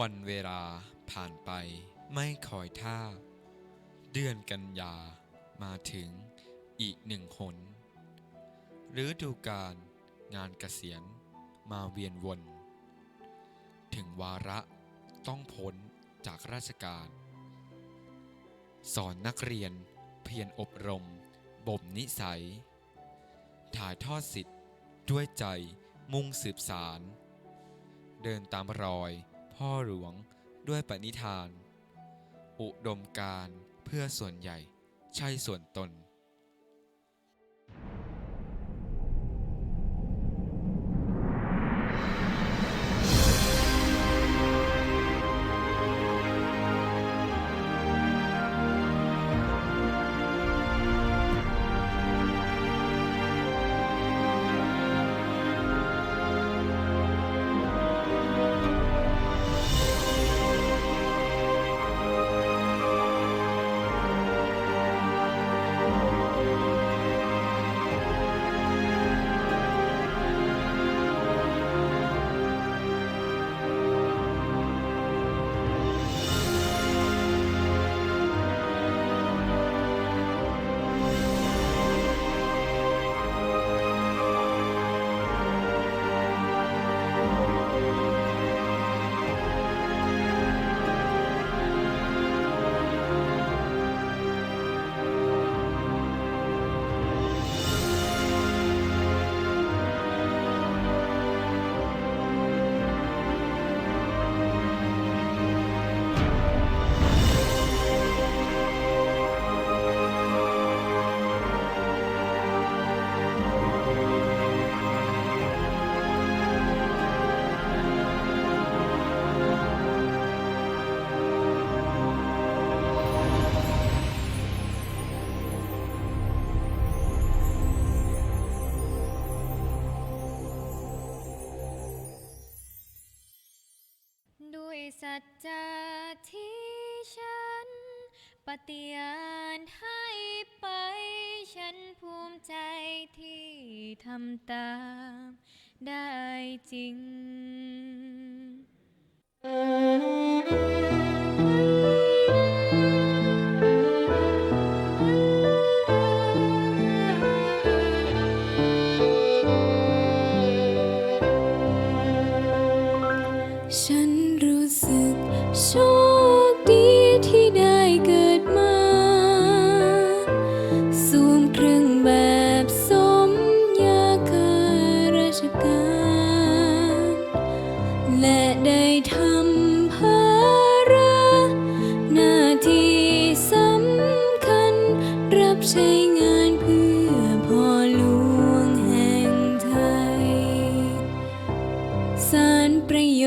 วันเวลาผ่านไปไม่คอยท่า เดือนกันยามาถึงอีกหนึ่งหนฤดูการงานเกษียณมาเวียนวน ถึงวาระต้องพ้นจากราชการ สอนนักเรียนเพียรอบรม บ่มนิสัย ถ่ายทอดสิทธิ์ด้วยใจมุ่งสืบสาร เดินตามรอย พ่อหลวงด้วยปณิธาน อุดมการเพื่อส่วนใหญ่ ใช่ส่วนตน สัจจะที่ฉัน ปฏิญาณให้ไป ฉันภูมิใจที่ทำตามได้จริง ฉันรู้สึก โชคดีที่ได้เกิดมาสวมเครื่องแบบสมยาคาราชการและได้ทำภาระหน้าที่สำคัญรับใช้งานเพื่อพ่อหลวงแห่งไทย สารประโย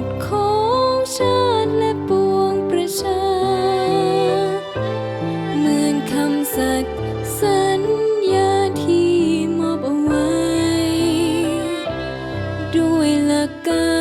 ชน์ของชาติ ด้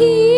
ছি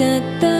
da, da.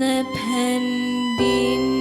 independent.